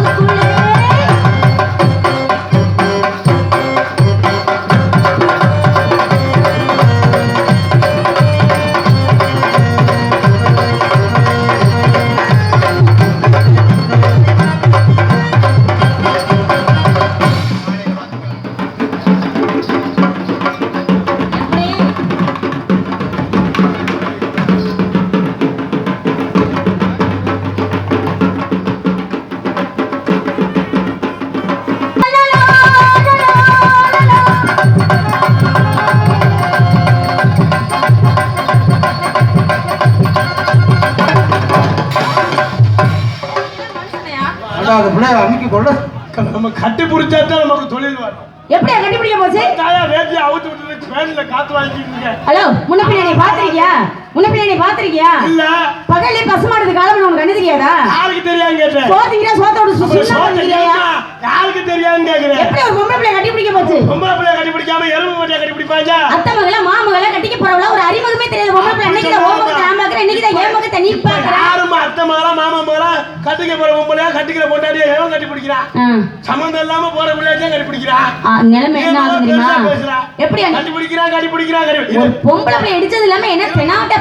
மனசுக்குள்ளே அதான் வரும் எப்படியா கண்டுபிடிக்க போச்சு? தாயா வேட்டி அவுத்து விட்டு ஃபேன்ல காத்து வாங்கிட்டு இருக்கேன் ஹலோ முன்ன பின்னாடி பாத்திருக்கியா முன்ன பின்னாடி பாத்திருக்கியா இல்ல. பகல்லே பசுமாடுது காலம் உனக்கு கண்ணு தெரியாதா யாருக்கு தெரியான்னு கேட்டேன். சுத்தம் சோத்தை பண்ணிக்கிறியா கேட்டா, யாருக்கு தெரியான்னு கேக்குறேன். எப்படி ஒரு பொம்பளை பிள்ளை கண்டுபிடிக்க போச்சு? பொம்பளை பிள்ளைய கட்டி பிடிக்காம எறும்பு மாட்டியா கட்டி பிடிப்பாங்க அத்தை மகள மாமகள கட்டிக்க போறவள? ஒரு அறிமுகமே தெரியாது. பொம்பளை பிள்ளை இன்னைக்கு தான் ஓ மகத்தை நான் பாக்குறேன் இன்னைக்கு தான் ஏன் மகத்தை நீ பாக்குற யாருமா அத்தை மகளா மாமா மகளா கட்டிக்க போற பொம்பளையா கட்டிக்கிற பொண்டாட்டியா எவன் கட்டி இல்லாம போற பிள்ளையா கட்டி பிடிக்கிறான் ஆ, நிலைமை என்ன ஆகுது தெரியுமா? எப்படி கட்டி கட்டி கட்டி பொம்பளை பிள்ளை இடிச்சது இல்லாம என்ன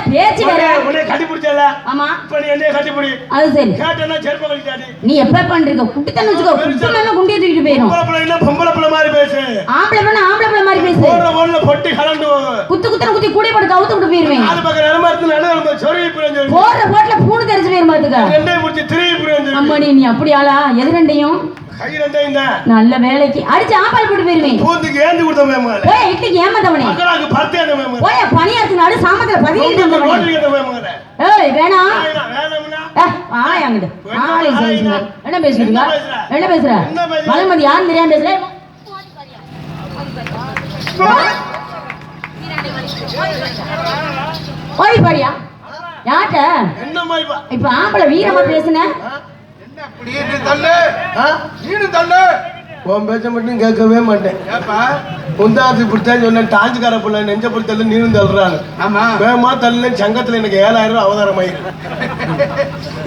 பேச்சு வேற உன்னை கட்டி பிடிச்சல ஆமா. இப்ப நீ என்னைய கட்டி பிடி அது சரி. கேட்டேன்னா செருப்ப கழிச்சாடி நீ எப்ப பண்றீங்க? குட்டித்தன்னு வச்சுக்கோ. குட்டித்தன்னு குண்டிய தூக்கிட்டு போயிரும். பொம்பளை பிள்ளை என்ன பொம்பளை பிள்ளை மாதிரி பேசு. ஆம்பளை பிள்ளை ஆம்பளை பிள்ளை மாதிரி பேசு. போடுற ஓடல பொட்டி கலந்து குத்து குத்துன குத்தி கூடி போட்டு கவுத்து விட்டு போயிருவேன். நாலு பக்கம் நரம்பு நடு நரம்பு சொருகி புரிஞ்சு போடுற போட்டுல பூணு தெரிச்சு போயிரும் பாத்துக்க. ரெண்டையும் முடிச்சு திரும்பி புரிஞ்சு அம்மா நீ நீ அப்படி ஆளா? எது ரெண்டையும்? நல்ல வேலைக்கு அடிச்சு ஆப்பால் போட்டு போயிருவேன். பூந்துக்கு ஏந்து கொடுத்த மேமங்கள போய் இட்லிக்கு ஏமாந்தவனே. மக்களாக்கு பருத்தி அந்த மேமங்கள போய் பணியாத்து நாடு சாமத்துல ரோட்டுக்கு அந்த மேமங்கள ஏய் வேணாம் வேணும்னா ஆய் ஆளை என்ன பேசுறீங்க? என்ன பேசுற? மலமதி யாருன்னு தெரியாம பேசுற? ஓய் பாரியா யார்கிட்ட என்ன இப்ப ஆம்பளை வீரமா பேசுன? உன் பேச்ச மட்டும் கேட்கவே மாட்டேன். ஏப்பா? முந்தாத்து இப்படித்தான் சொன்னேன் டாஞ்சுக்கார பிள்ளை நெஞ்ச பிடித்தல நீனும் தள்ளுறாங்க ஆமா. வேகமா தள்ளு சங்கத்துல எனக்கு ஏழாயிரம் ரூபாய் அவதாரம் ஆயிரு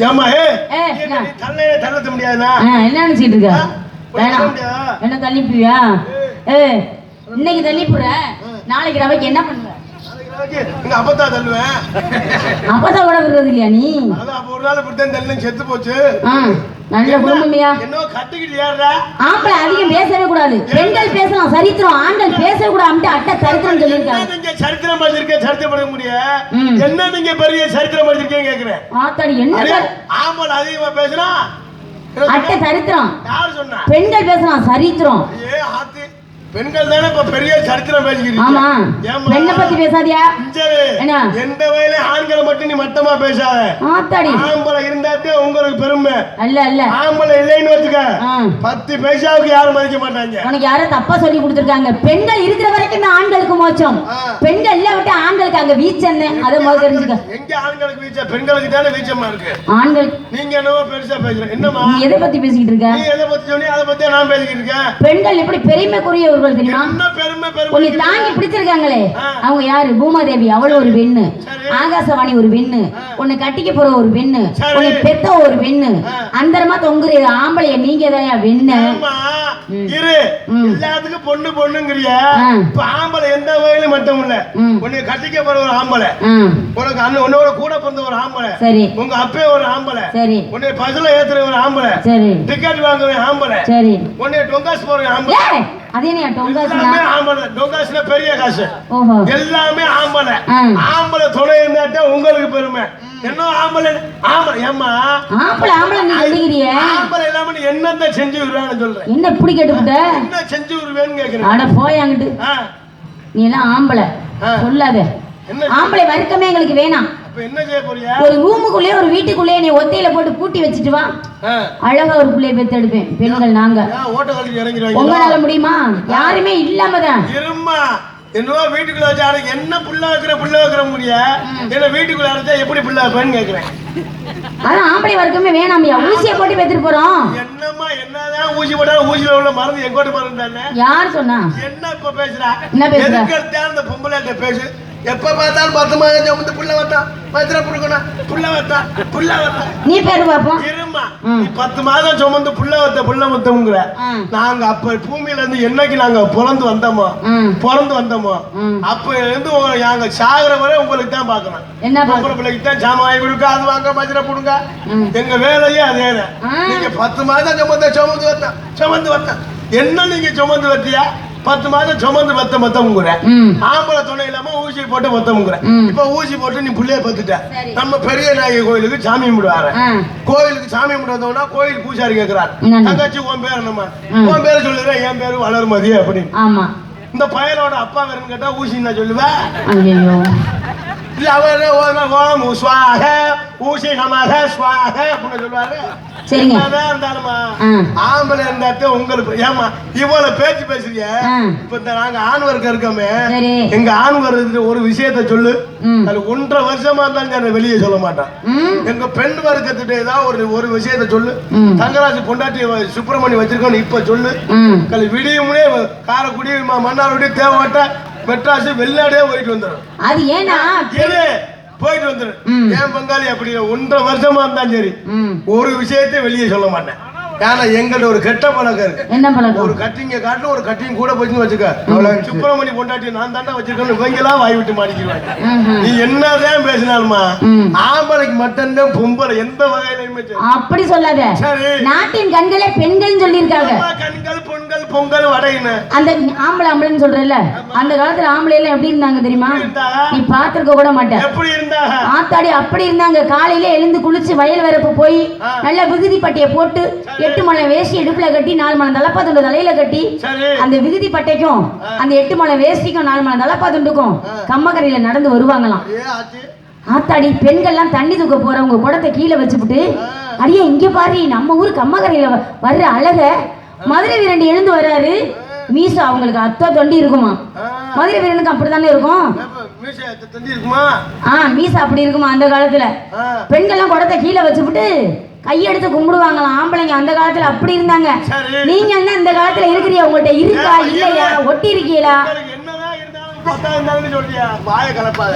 ஏமா ஏ ஏ, நீ என்ன? தள்ள தள்ளத்த முடியாதா என்ன நினைச்சிட்டு இருக்க? என்ன தள்ளிப்பியா? ஏ இன்னைக்கு தள்ளிப்புற நாளைக்கு ரவைக்கு என்ன பண்ணுவ எங்க அப்பத்தா தள்ளுவேன். கூட விடுறது இல்லையா நீ? அதான் அப்ப ஒரு நாள் இப்படித்தான் தள்ளு செத்து போச்சு. நல்ல குடும்பமியா? என்ன கட்டிக்கிட்டு ஏறுற. ஆம்பளை அதிகம் பேசவே கூடாது. பெண்கள் பேசலாம் சரித்திரம். ஆண்கள் பேசவே கூடாது. அட்டை சரித்திரம் என்ன சொல்லியிருக்காங்க. நீங்க சரித்திரம் படிச்சிருக்க சரித்திரம் படிக்க முடிய? ம். என்ன நீங்க பெரிய சரித்திரம் படிச்சிருக்கீங்க கேக்குறேன். ஆத்தாடி என்ன? ஆம்பளை அதிகமா பேசுனா? அட்டை சரித்திரம். யார் சொன்னா? பெண்கள் பேசலாம் சரித்திரம். ஏ ஆத்தி. பெண்கள் தானே இப்ப பெரிய சரித்திரம் பேசிக்கிறீங்க ஆமா? பெண்ணை பத்தி பேசாதியா? என்ன? எந்த வயல ஆண்களை மட்டும் நீ மட்டமா பேசாத. ஆத்தாடி. ஆம்பளை இருந்தாத்தே உங்களுக்கு பெருமை. அல்ல அல்ல. ஆம்பளை இல்லைன்னு வச்சுக்க. பத்து பைசாவுக்கு யாரும் மதிக்க மாட்டாங்க. உனக்கு யாரோ தப்பா சொல்லி கொடுத்துருக்காங்க. பெண்கள் இருக்கிற வரைக்கும் ஆண்களுக்கு மோச்சம். பெண்கள் இல்ல விட்டு ஆண்களுக்கு அங்க வீச்சு என்ன? அதை முதல்ல தெரிஞ்சுக்க. எங்க ஆண்களுக்கு வீச்சா? பெண்களுக்கு தானே வீச்சமா இருக்கு. ஆண்கள் நீங்க என்னவோ பெருசா பேசுறேன் என்னமா எதை பத்தி பேசிக்கிட்டு இருக்க? நீ எதை பத்தி சொன்னி அதை பத்தி நான் பேசிக்கிட்டு இருக்கேன்? பெண்கள் எப்படி பெருமைக்குரியவர்கள் தெரியுமா என்ன பெருமை உன்னை தாங்கி பிடிச்சிருக்காங்களே. அவங்க யாரு? பூமாதேவி அவள் ஒரு பெண்ணு. ஆகாசவாணி ஒரு பெண்ணு. உன்னை கட்டிக்க போற ஒரு பெண்ணு. உன்னை பெத்த ஒரு பெண்ணு. அந்தரமா தொங்குற ஆம்பளைய நீங்க தான் வெண்ணு? இரு. எல்லாத்துக்கும் பொண்ணு பொண்ணுங்கிறிய. இப்ப ஆம்பளை எந்த வகையிலும் மட்டும் இல்ல. உன்னை கட்டிக்க போற ஒரு ஆம்பளை. உனக்கு அண்ணன் உன்னோட கூட பிறந்த ஒரு ஆம்பளை. சரி. உங்க அப்பே ஒரு ஆம்பளை. சரி. உன்னை பஸ்ல ஏத்துற ஒரு ஆம்பளை. சரி. டிக்கெட் வாங்குற ஆம்பளை. சரி. உன்னை டொங்காஸ் போற ஆம்பளை. அது என்ன எல்லாமே ஆம்பளை. டொங்காஸ்ல பெரிய காசு. எல்லாமே ஆம்பளை. ஆம்பளை துணை இருந்தாட்டே உங்களுக்கு பெருமை. என்ன ஆம்பளை? ஆம்பளை. ஏம்மா? ஆம்பளை ஆம்பளை நீ சொல்லிக்கிறிய ஆம்பளை இல்லாம நீ என்னத்த செஞ்சு விடுவேன்னு சொல்றேன் என்ன இப்படி கேட்டுவிட்ட என்ன செஞ்சு விடுவேன்னு கேக்குறேன். அட போய் அங்கிட்டு. நீ எல்லாம் ஆம்பளை. சொல்லாத. ஆம்பளை வர்க்கமே எங்களுக்கு வேணாம். ஒரு ரூமுக்குள்ளே ஒரு வீட்டுக்குள்ளே நீ ஒத்தையில போட்டு பூட்டி வச்சுட்டு வா. அழகா ஒரு பிள்ளைய பெத்து எடுப்பேன். பெண்கள் நாங்க. உங்களால முடியுமா? யாருமே இல்லாம தான். என்னவோ வீட்டுக்குள்ள வச்சு என்ன புள்ள வைக்கிற புள்ள வைக்கிற முடிய? என்ன வீட்டுக்குள்ள அடைச்சா எப்படி புள்ள வைப்பேன்னு கேக்குறேன். அதான் ஆம்பளை வர்க்கமே வேணாம்யா ஊசியை போட்டு பெத்துட்டு போறோம். என்னம்மா என்னதான் ஊசி போட்டாலும் ஊசியில உள்ள மருந்து எங்கோட்டு மருந்து தானே யார் சொன்னா? என்ன இப்ப பேசுறா? என்ன பேசுற? இந்த பொம்பளை பேசு. எப்ப பார்த்தாலும் பத்து மாதம் சுமந்து புள்ள வத்தா வச்சிர புடுக்கணும் புள்ள வத்தா புள்ள வத்தா நீ பேரு பாப்போம் இருமா. நீ பத்து மாதம் சுமந்து புள்ள வத்த புள்ள வத்தமுங்கிற ஆ. நாங்க அப்ப பூமியில இருந்து என்னைக்கு நாங்க பிறந்து வந்தோமோ. பிறந்து வந்தோமோ. அப்ப இருந்து நாங்க சாகுற வரை உங்களுக்கு தான் பார்க்கணும் என்ன பொம்பளை பிள்ளைக்கு தான் வாங்கி கொடுக்க அது வாங்க மஜ்ர புடுங்க. எங்க வேலையே அதே. நீங்க பத்து மாதம் சுமந்த சுமந்து வத்தா சுமந்து வத்தா என்ன நீங்க சுமந்து வத்தியா பத்து மாதம் சுமந்து வத்த மத்தமுங்கிற ம். ஆம்பளை துணை இல்லாம ஊசி போட்டு மொத்தமுங்கிற ம். இப்ப ஊசி போட்டு நீ புள்ளைய பத்துட்ட. நம்ம பெரிய நாயகி கோயிலுக்கு சாமி கும்பிடுவாரு. கோயிலுக்கு சாமி கும்பிடுறதோட கோயில் பூசாரி கேட்கிறார்? தங்கச்சி உன் பேர் என்னம்மா? ம். உன் பேரை சொல்லுறேன். என் பேரு வளர்மதி அப்படின்னு. இந்த பயலோட அப்பா வேறுன்னு கேட்டா ஊசி நான் சொல்லுவேன். அவர் ஓம் ஓம் சுவாக ஊசி நமக சுவாக அப்படின்னு சொல்லுவாரு. ஆம்பளை இருந்தாத்தே உங்களுக்கு ஏமா இவ்வளவு பேச்சு பேசுறிய ஆ. இப்ப இந்த நாங்க ஆண் வர்க்கம் இருக்கோமே சரி. எங்க ஆண் வர்க்கத்துல ஒரு விஷயத்த சொல்லு. அது ஒன்றரை வருஷமா இருந்தாலும் நான் வெளியே சொல்ல மாட்டேன் எங்க பெண் வர்க்கத்துட்டு ஏதாவது ஒரு ஒரு விஷயத்த சொல்லு. தங்கராஜ் பொண்டாட்டி சுப்பிரமணி வச்சிருக்கோன்னு இப்ப சொல்லு விடியுமுனே காரைக்குடி ம- மன்னார்குடி தேவட்ட மெட்ராஸ் வெளிநாடே போயிட்டு வந்துடும் அது ஏன்னா? போயிட்டு வந்துடும். ஏன் பங்காளி அப்படி ஒன்றரை வருஷமா இருந்தாலும் சரி. ஒரு விஷயத்தையும் வெளியே சொல்ல மாட்டேன். ஏன்னா எங்கிட்ட ஒரு கெட்ட பழக்கம் இருக்கு. என்ன பழக்கம்? ஒரு கட்டிங்க ஒரு கட்டிங் கூட போச்சுன்னு வச்சுக்க. சுப்பிரமணி பொண்டாட்டி நான் தாண்டா இவங்கெல்லாம் வாய் விட்டு மாட்டிக்குவாங்க ம்ஹும். நீ என்னதான் பேசினாலுமா. ஆம்பளைக்கு மட்டும்தான் பொம்பளை எந்த வகையிலுமே. அப்படி சொல்லாத. நாட்டின் கண்களே பெண்கள் சொல்லியிருக்காங்க. கண்கள் பொண்கள் பொங்கல் வடைன்னு அந்த ஆம்பளை ஆம்பளைன்னு சொல்றல அந்த காலத்துல ஆம்பளை எல்லாம் எப்படி இருந்தாங்க தெரியுமா. நீ பாத்திருக்க கூட மாட்ட. எப்படி இருந்தாங்க ஆத்தாடி அப்படி இருந்தாங்க. காலையில எழுந்து குளிச்சு வயல் வரப்பு போய். நல்ல விகுதி பட்டையை போட்டு எட்டு மலை வேஷ்டி இடுப்புல கட்டி நாலு மலை தலப்பா துண்டு தலையில கட்டி அந்த விகுதி பட்டைக்கும் அந்த எட்டு மலை வேஷ்டிக்கும் நாலு மலை தலப்பா துண்டுக்கும் கம்மக்கரையில நடந்து வருவாங்களாம். ஆத்தாடி பெண்கள்லாம் தண்ணி தூக்க போறவங்க குடத்தை கீழே வச்சுப்புட்டு அடியே இங்க பாரு நம்ம ஊர் கம்மக்கரையில வர்ற அழக. மதுரை வீரண்டி எழுந்து வராரு. மீசா அவங்களுக்கு அத்தா தொண்டி இருக்குமா. மதுரை வீரனுக்கு அப்படித்தானே இருக்கும்? ஆ மீசா அப்படி இருக்குமா அந்த காலத்துல. பெண்கள்லாம் குடத்தை கீழே வச்சுப்புட்டு கையெடுத்து கும்பிடுவாங்களாம். ஆம்பளைங்க அந்த காலத்துல அப்படி இருந்தாங்க. நீங்க என்ன இந்த காலத்துல இருக்கிறீங்க? உங்கள்ட்ட இருக்கா? இல்லையா? இல்ல. ஒட்டி இருக்கீங்களா? வாய கலப்பாத.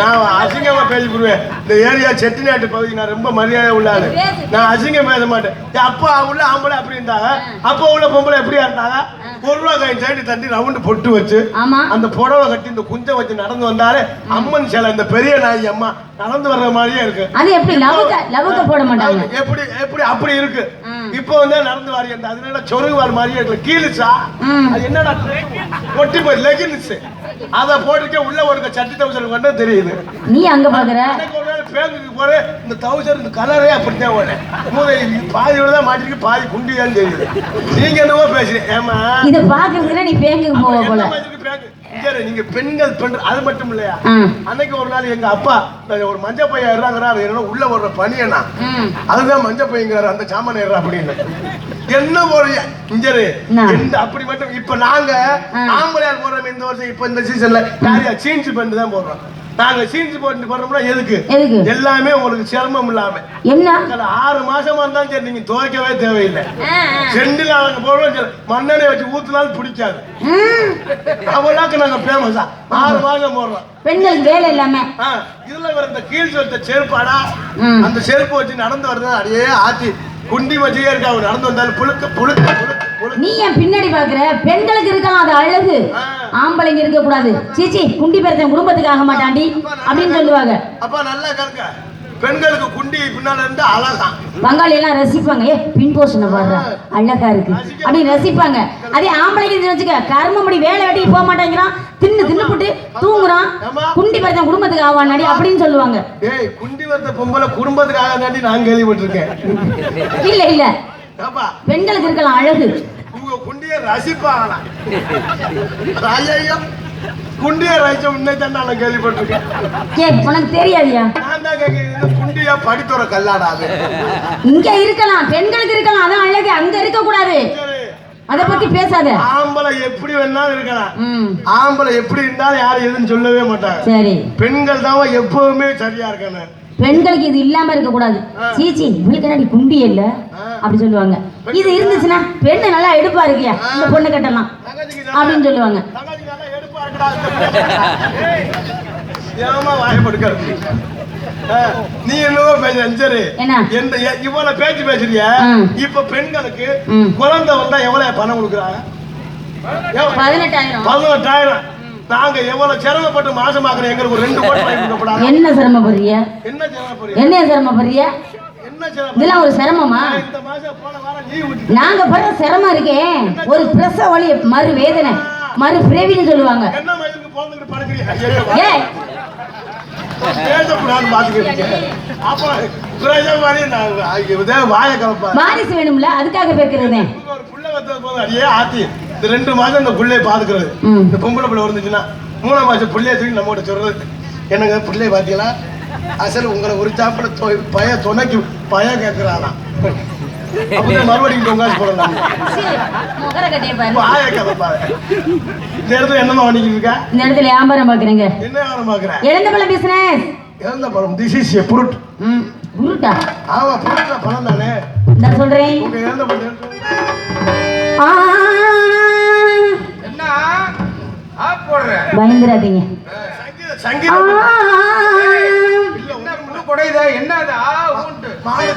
நான் அசிங்கமா பேசிவிடுவேன் இந்த ஏரியா செட்டிநாட்டு பகுதி நான் ரொம்ப மரியாதை உள்ள ஆளு. பேசு. நான் அசிங்கம் பேச மாட்டேன். அப்பா உள்ள ஆம்பளை அப்படி இருந்தாங்க. அப்பா உள்ள பொம்பளை எப்படியா இருந்தாங்க? ஒரு ரூபா காயின் சைடு தட்டி ரவுண்டு பொட்டு வச்சு அந்த புடவை கட்டி இந்த குஞ்சம் வச்சு நடந்து வந்தாலே அம்மன் சிலை இந்த பெரிய நாயகி அம்மா நடந்து வர்ற மாதிரியே இருக்கு. அது எப்படி லவுக்க லவுக்க போட மாட்டாங்க? எப்படி எப்படி அப்படி இருக்கு. இப்போ வந்து நடந்து வாரி அந்த அது என்னடா சொருகுவார் மாதிரியே இருக்கு கீழுச்சா. அது என்னடா ஒட்டி போய் லெகின்ஸ். அத போட்டுக்க உள்ள ஒரு சட்டி தௌசண்ட் கொண்டு தெரியுது. நீ அங்க பாக்குற? பேங்குக்கு போறேன் இந்த தௌசண்ட் இந்த கலரே அப்படித்தான் ஓடுறேன் மூதை பாதி தான் மாட்டிருக்கு பாதி குண்டி தான் தெரியுது. நீங்க என்னவோ பேசுறீங்க. ஏமா இத பாக்குறதுல நீ பேங்குக்கு போவ போல. நீங்க பெண்கள் பெண் அது மட்டும் இல்லையா. அன்னைக்கு ஒரு நாள் எங்க அப்பா ஒரு மஞ்ச பையன் இறாங்கிறாரு என்ன உள்ள வர்ற பனியனா ம். அதுதான் மஞ்ச பையங்கிறாரு அந்த சாமான ஏறா அப்படின்னு என்ன ஒரு இஞ்சரு? எந்த அப்படி மட்டும் இப்ப நாங்க. ஆம்பளையார் போடுறோம் இந்த வருஷம் இப்ப இந்த சீசன்ல யாரையா சீன்ஸ் பண்ணிட்டு தான் போடுறோம் நாங்க சீன்ஸ் போட்டு போடுறோம்னா எதுக்கு? எல்லாமே உங்களுக்கு சிரமம் இல்லாம. என்ன? ஆறு மாசமா இருந்தாலும் சரி நீங்க துவைக்கவே தேவையில்லை. செண்டில் நாங்க போடுறோம் சரி, மண்ணெண்ணெய் வச்சு ஊத்துனாலும் பிடிக்காது. ம். அவ்வளோக்கு நாங்க ஃபேமஸா ஆறு மாசம் போடுறோம். பெண்களுக்கு வேலை இல்லாம. இதுல வர இந்த கீழ் சொத்த செருப்பாடா. அந்த செருப்பு வச்சு நடந்து வருது அப்படியே ஆத்தி. குண்டி வச்சுக்கே இருக்கா அவர் நடந்து வந்தாலும் புழுக்க புழுக்க புழுக்க. நீ ஏன் பின்னாடி பாக்குற பெண்களுக்கு இருக்கலாம் அது அழகு. ஆம்பளைங்க இருக்க கூடாது சீச்சி குண்டி பெருத்தன் குடும்பத்துக்கு ஆக மாட்டாண்டி. அப்படின்னு சொல்லுவாங்க. அப்பா நல்லா கருக்க பெண்களுக்கு குண்டி பின்னால இருந்து அழகா. பங்காளி எல்லாம் ரசிப்பாங்க. ஏ பின் போஷனை பாடுற. அழகா இருக்கு. அப்படின்னு ரசிப்பாங்க. அதே ஆம்பளைக்கு இருந்து வச்சுக்க கர்மப்படி வேலை வெட்டிக்கு போக மாட்டேங்கிறான். தின்னு தின்னுப்புட்டு தூங்குறான். குண்டி பெருத்தன் குடும்பத்துக்கு ஆவானாடி அப்படின்னு சொல்லுவாங்க. ஏய் குண்டி வந்த பொம்பளை குடும்பத்துக்காக தாண்டி நான் கேள்விப்பட்டிருக்கேன். இல்ல இல்ல. பெண்களுக்கு இருக்கலாம் அழகு. உங்க குண்டிய ரசிப்பாங்களா ஐயோ குண்டிய ரசிச்ச முன்னே தான் நான் கேள்விப்பட்டிருக்கேன். ஏ உனக்கு தெரியாதியா? நான் தான் கேட்கிறேன் குண்டியா படித்துற கல்லாடா அது. இங்க இருக்கலாம் பெண்களுக்கு இருக்கலாம் அதான் அழகு. அங்க இருக்க கூடாது. அத பத்தி பேசாத. ஆம்பளை எப்படி வேணாலும் இருக்கலாம். ஆம்பளை எப்படி இருந்தாலும் யாரும் எதுவும் சொல்லவே மாட்டாங்க. சரி. பெண்கள் தான் எப்பவுமே சரியா இருக்கணும். பெண்களுக்கு இது இல்லாம இருக்க கூடாது. சீச்சி இவளுக்கு என்னடி குண்டி இல்ல? அப்படி சொல்லுவாங்க. இது இருந்துச்சுன்னா பெண்ணு நல்லா எடுப்பா இருக்கியா? இந்த பொண்ணு கட்டலாம். அப்படின்னு சொல்லுவாங்க. நீ என்னவோ பேசுற என்ன? இவ்வளவு பேச்சு பேசுறிய. இப்ப பெண்களுக்கு. குழந்தை வந்தா எவ்வளவு பணம் கொடுக்குறாங்க? பதினெட்டாயிரம். பதினெட்டாயிரம். நாங்க எவ்வளவு சிரமப்பட்டு மாசமாக்குறோம் எங்களுக்கு ஒரு ரெண்டு கோடி வாங்கி என்ன சிரமப்படுறிய என்ன சிரமப்படுறிய என்ன இதெல்லாம் ஒரு சிரமமா? நாங்க படுற சிரமம் இருக்கே. ஒரு பிரசவ வலி மறு வேதனை மறு பிறவின்னு சொல்லுவாங்க. வாரிசு வேணும்ல அதுக்காக பேக்குறதே இந்த ரெண்டு மாசம் இந்த புள்ளைய பாத்துக்கிறது. இந்த பொம்பளை புள்ள வந்துச்சுன்னா மூணாம் மாசம் புள்ளைய தூக்கி நம்மகிட்ட சொல்றது. என்னங்க புள்ளைய பாத்தீங்களா அசல் உங்களை ஒரு சாப்பிட பய துணைக்கு பய கேட்கிறாராம் அப்பதான் மறுபடியும் தொங்காசு போடலாம் இந்த இடத்துல என்னமா பண்ணிக்கிட்டு இருக்கா? இந்த இடத்துல வியாபாரம் பாக்குறீங்க என்ன வியாபாரம் பாக்குறேன் எழுந்த பழம் பிசினஸ் இறந்த பழம் திஸ் இஸ் ஏ புருட் ம் உருட்டா ஆமா புருட்ல பழம் தானே. நான் சொல்றேன். உங்க இறந்த பழம் ஆ, என்ன ஆப் போடுற பயந்துராதீங்க சங்கீத ஆ, சங்கீதம் என்ன முழு குடையுதா என்ன அது ஆ ஊன்ட்டு மாடு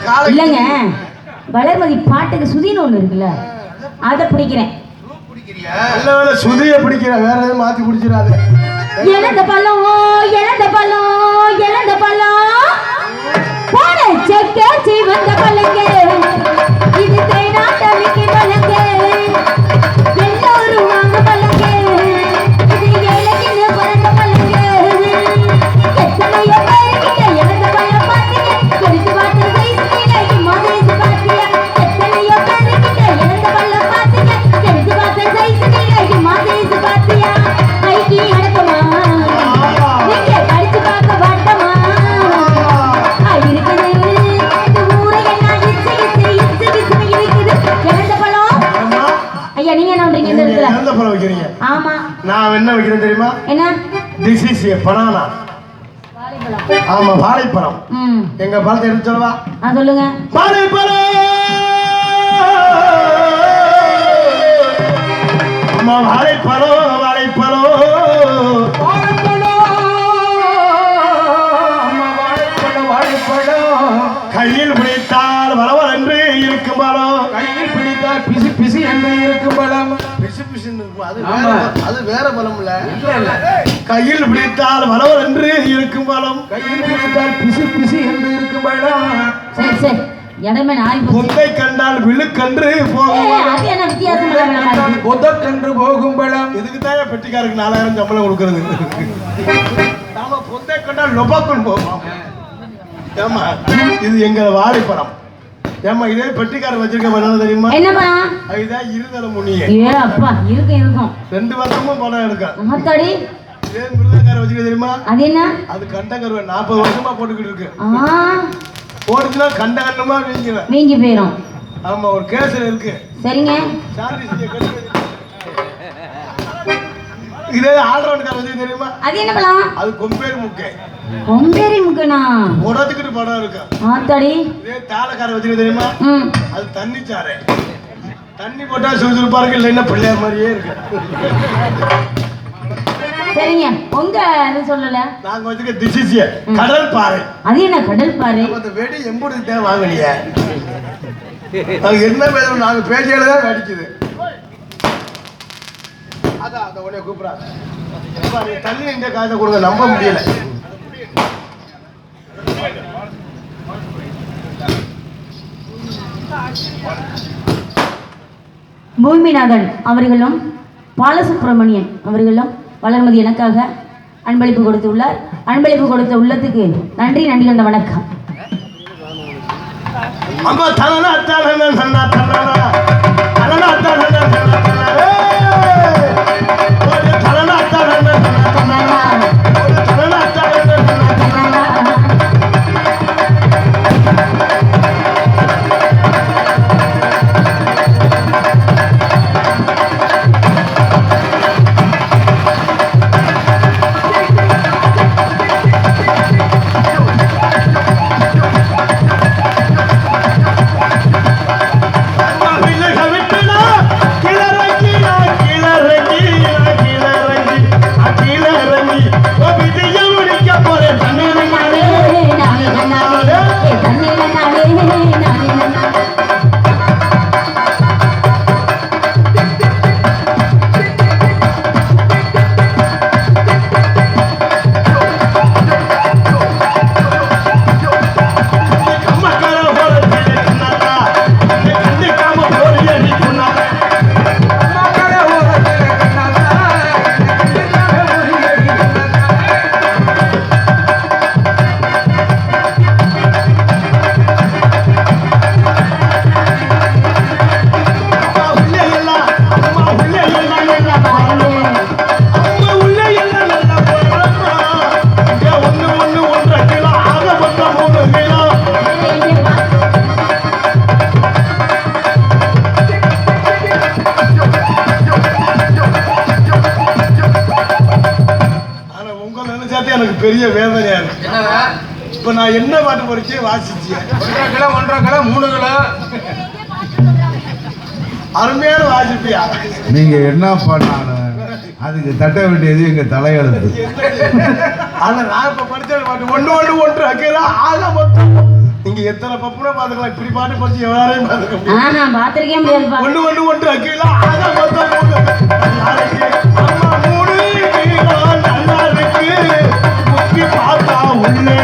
காலை இல்லைங்க. வளர்மதி பாட்டுக்கு சுதின்னு ஒண்ணு இருக்குல்ல அதை பிடிக்கிறேன். சுதிய பிடிக்கிற வேற எதுவும் மாத்தி பிடிச்சிடாத. இழந்த பழம் இழந்த பழம் இழந்த பழம் போன செக்க சிவந்த பழங்க இது தேனாட்டமிக்கு பழங்க நான் என்ன வைக்கிறேன் தெரியுமா? என்ன? திஸ் இஸ் ஏ பனானா ஆமா வாழைப்பழம். ம். எங்க பழத்தை எடுத்து சொல்லவா? சொல்லுங்க. வாழைப்பழம்! அம்மா வாழைப்பழம் வாழைப்பழம் வாழைப்பழம்! கையில் அது ஆமா. வேற- அது வேற பழம் இல்ல கையில் பிடித்தால் வரவர் என்று இருக்கும் பழம் கையில் பிடித்தால் பிசி பிசி என்று இருக்கும் பழம் சரி சரி. இடமே நாய் போச்சு. பொந்தை கண்டால் விழுக்கன்று போகும் கொதக்கன்று போகும் பழம் இதுக்கு தான் பெட்டிக்காருக்கு நாலாயிரம் சம்பளம் கொடுக்கறது? நாம பொந்தை கண்டால் லொபாக்குள் போகும். ஏமா இது எங்க வாழைப்பழம் ஏமா இதே பெட்டிக்காரர் வச்சிருக்க என்ன தெரியுமா? என்னப்பா? அதுதான் இருதல முனிய. ஏ அப்பா இருக்கும் இருக்கும் ரெண்டு வருஷமும் பணம் எடுக்கும் ஆத்தாடி இதே மிருதக்கார வச்சுக்க தெரியுமா? அது என்ன? அது கண்டங்கருவை நாற்பது வருஷமா போட்டுக்கிட்டு இருக்கு. ஆ. போட்டுச்சுன்னா கண்ட கண்டமா வீங்கிடும் வீங்கி போயிரும். ஆமா ஒரு கேஸ்ல இருக்கு. சரிங்க. சாந்தி செய்ய கட்டு. இதே ஆல்ரவுண்டுக்கார வச்சுக்க தெரியுமா? அது என்ன பழம்? அது கொம்பேறு முக்கை. கொம்பேரி முக்கனா? உடத்துக்கிட்டு படம் இருக்கும் ஆத்தாடி. இதே தாளக்கார வச்சுக்க தெரியுமா? அது தண்ணி சாறு. தண்ணி போட்டா சுறுசுறுப்பா இருக்கு இல்லைன்னா பிள்ளையார் மாதிரியே இருக்கு. சரிங்க. உங்க இது சொல்லல. நாங்க வச்சுக்க திசிசிய. கடல் பாறை. அது என்ன கடல் அப்ப அந்த வெடி எம்புடுக்கு தான் வாங்கலையே. அது என்ன பேசணும் நாங்க பேச்சையில தான் வெடிக்குது. அதான் உடனே தள்ளி கொடுங்க நம்ப முடியல. பூமிநாதன் அவர்களும் பாலசுப்ரமணியன் அவர்களும் வளர்மதி எனக்காக அன்பளிப்பு கொடுத்துள்ளார். அன்பளிப்பு கொடுத்த உள்ளத்துக்கு நன்றி நன்றி அந்த வணக்கம். அம்மா தலனா தலனா தலனா தலனா தலனா தலனா இப்ப நான் என்ன பாட்டு படிச்சு வாசிச்சேன் ஒன்றரை கிலோ ஒன்றரை கிலோ மூணு கிலோ. அருமையான வாசிப்பியா? நீங்க என்ன பண்ணாலும் அதுக்கு தட்ட வேண்டியது எங்க தலையெழுத்து. ஆனா நான் இப்ப படிச்ச பாட்டு ஒண்ணு ஒண்ணு ஒன்று அக்கேதான் ஆக மொத்தம். நீங்க எத்தனை பப்புனா பாத்துக்கலாம் இப்படி பாட்டு படிச்சு எவ்வளவு பாத்துக்க முடியும் ஆஹா பாத்திருக்கே ஒண்ணு ஒண்ணு ஒன்று அக்கேலாம் ஆக மொத்தம் மூணு. நல்லா இருக்கு முக்கி பார்த்தா உள்ளே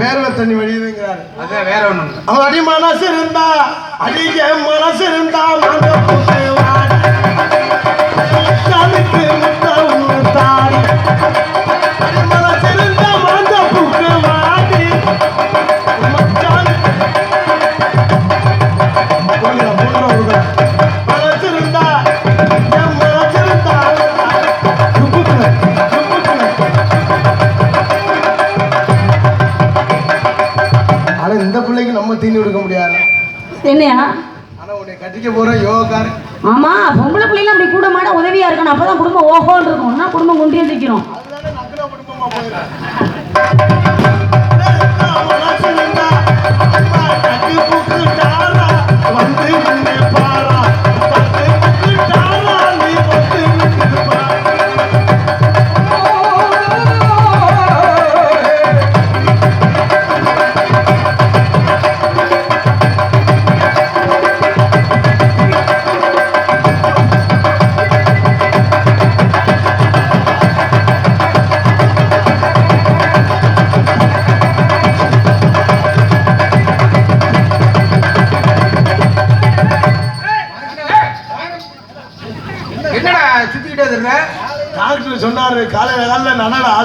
வேர்வை தண்ணி வடியுதுங்கிறாரு. அதான் வேற இல்ல. அவன் அடி மனசு இருந்தா அடிக்க மனசு இருந்தா மாந்த போட்டு என்னையா? ஆமா பொம்பளை பிள்ளைங்க அப்படி கூட மாட உதவியா இருக்கணும் அப்பதான் குடும்பம் ஓஹோன்னு இருக்கும். குடும்பம் குண்டியே நிற்கிறோம்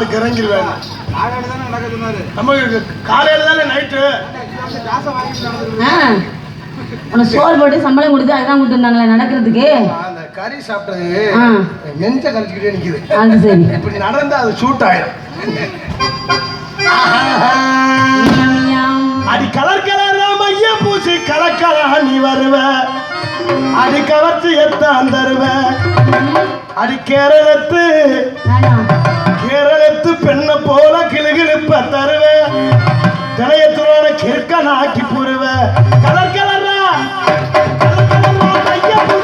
ஆளுக்கு இறங்கிடுவேன். நமக்கு காலையில தானே நைட்டு உனக்கு சோறு போட்டு சம்பளம் கொடுத்து அதுதான் கூட்டு வந்தாங்களே நடக்கிறதுக்கு. அந்த கறி சாப்பிட்டது. நெஞ்ச கழிச்சுக்கிட்டே நிக்குது. அது சரி. இப்படி நடந்தா அது சூட் மியாம். அடி கலர் கலரா மைய பூசி கலக்கலா நீ வருவ. அடி கவர்ச்சி எத்தான் தருவ அடி கேரளத்து வேணாம். பெண்ணை போல கிளுகிழுப்ப தருவ. திணையத்துறான கிறுக்கனாக்கி புருவ. கலர் கலரா? கலர் கலரா? மைய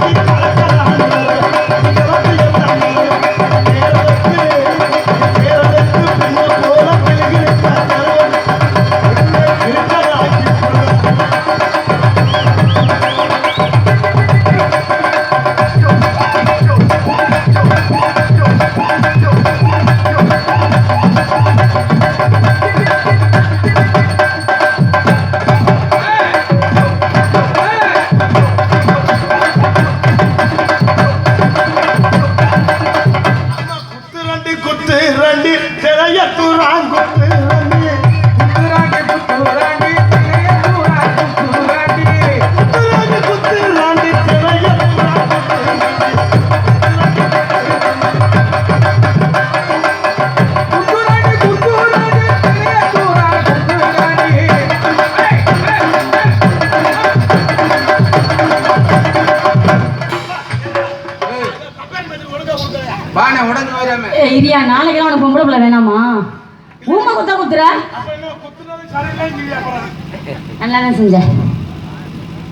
செஞ்ச.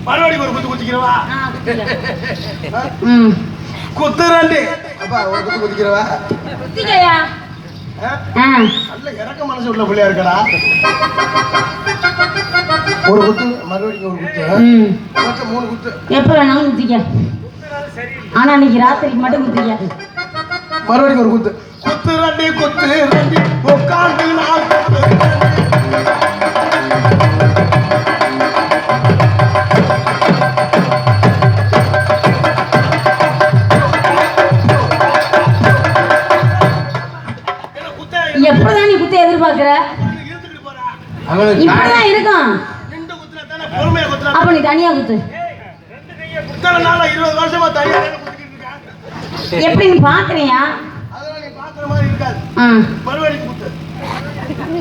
மறுபடியும் ஒரு குத்து குத்திக்கிறவா? ம். குத்து ரெண்டு அப்பா ஒரு குத்து குத்திக்கிறவா? குத்திக்கயா? நல்ல இறக்க மனசு உள்ள பிள்ளையா இருக்கடா. ஒரு குத்து மறுபடியும் ஒரு குத்து. ம். மொத்தம் மூணு குத்து. எப்போ வேணாலும் குத்திக்க. ஆனா இன்னைக்கு ராத்திரிக்கு மட்டும் குத்திக்க. மறுபடியும் ஒரு குத்து. குத்து ரெண்டு குத்து ரெண்டு உட்காந்து நான் இப்படிதான் இருக்கும். தானே? அப்ப நீ தனியா குத்து. தானே எப்படி நீ பாக்குறியா? அதெல்லாம் நீ பாக்குற மாதிரி இருக்காது. ஆ. மறுபடி குத்து.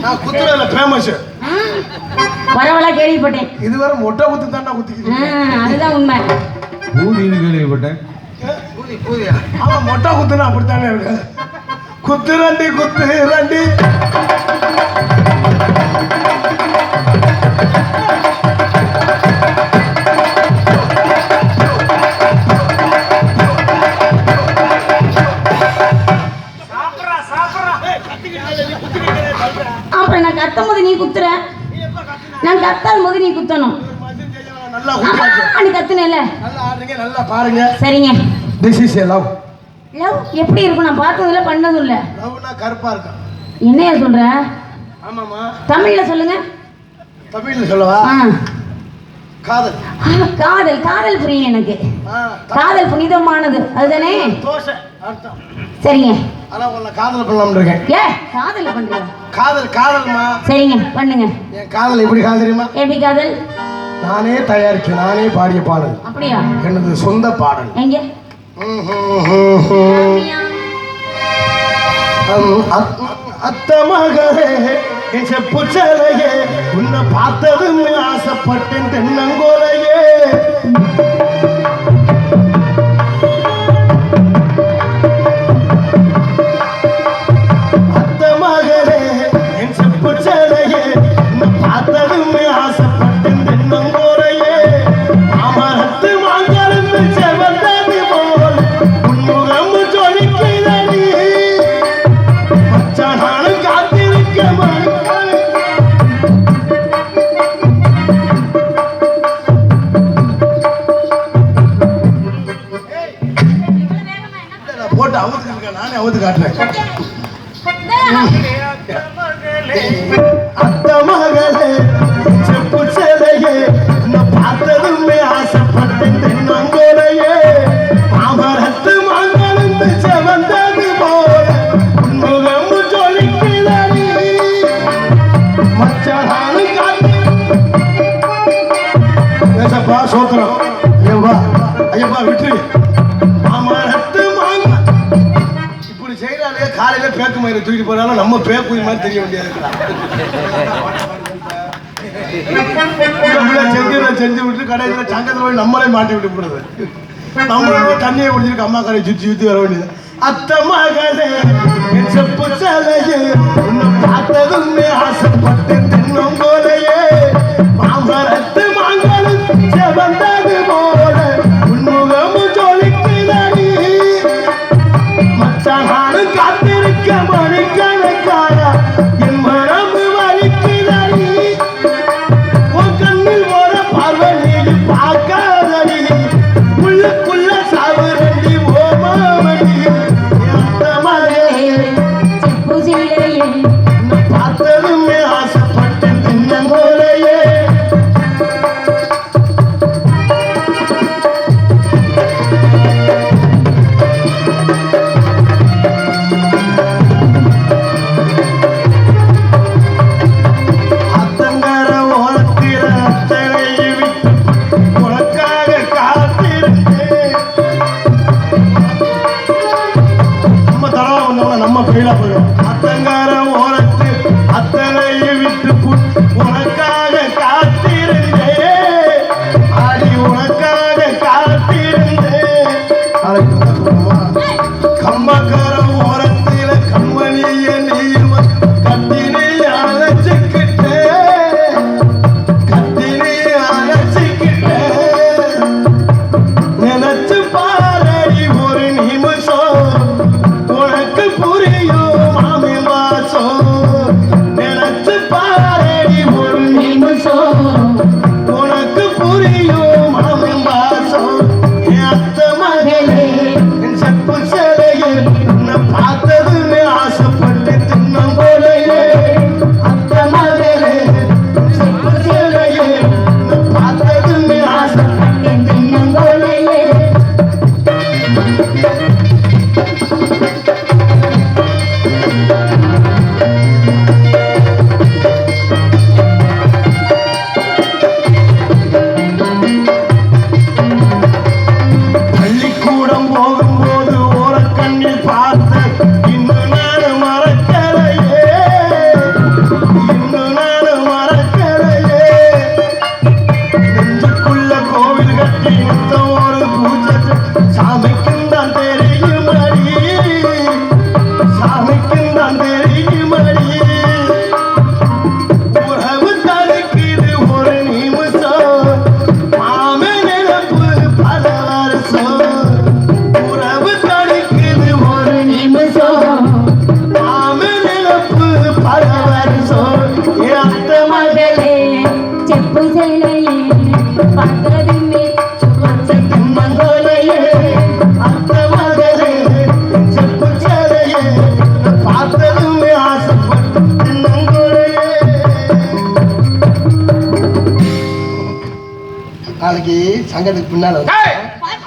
நான் குத்துறதுல ஃபேமஸ் ம். பரவாயில்ல கேள்விப்பட்டேன். இதுவரை மொட்டை குத்து குத்திக்கிட்டு அதுதான் உண்மை. கேள்விப்பட்டேன். ஆமா மொட்டை குத்துனா அப்படித்தானே இருக்கு? குத்து ரண்டி குத்து ரண்டி. கத்தும் போது நீ குத்துற? நான் கத்தாத போது நீ குத்தணும். கத்துனேல நல்லா பாருங்க சரிங்க. This is a love love எப்படி இருக்கும்? நான் பார்த்ததும் இல்ல பண்ணதும் இல்ல லவ்னா கருப்பா இருக்கும் என்னையா சொல்ற? ஆமாமா தமிழ்ல சொல்லுங்க. தமிழ்ல சொல்லவா. காதல். காதல் காதல் புரியும் எனக்கு. காதல் புனிதமானது. அதுதானே? சரிங்க. ஆனா உன்னை காதல் பண்ணலாம்னு இருக்கேன். ஏ காதல் பண்றியா? காதல் காதல்மா. சரிங்க பண்ணுங்க. என் காதல் எப்படி காதல் தெரியுமா? எப்படி காதல்? நானே தயாரிச்சு நானே பாடிய பாடல். அப்படியா? எனது சொந்த பாடல். எங்க? அத்த மகளே என் செப்பு உன்னை பார்த்ததும் ஆசைப்பட்டேன் தென்னங்கோலையே உன்னை பார்த்ததும் ஆசைப்பட்டேன் பேக்குதி தெரிய வேண்டியது செஞ்சு செஞ்சு விட்டு கடையில சங்கத்தில் போய் நம்மளே மாட்டி விட்டு போடுறது நம்மளும் தண்ணியை குடிச்சிட்டு அம்மா கடையை சுற்றி சுற்றி வர வேண்டியது அத்தம்மா மகளே செப்பு சேலையே உன்னை பார்த்ததுமே தென்னும் போலையே. மாமரத்து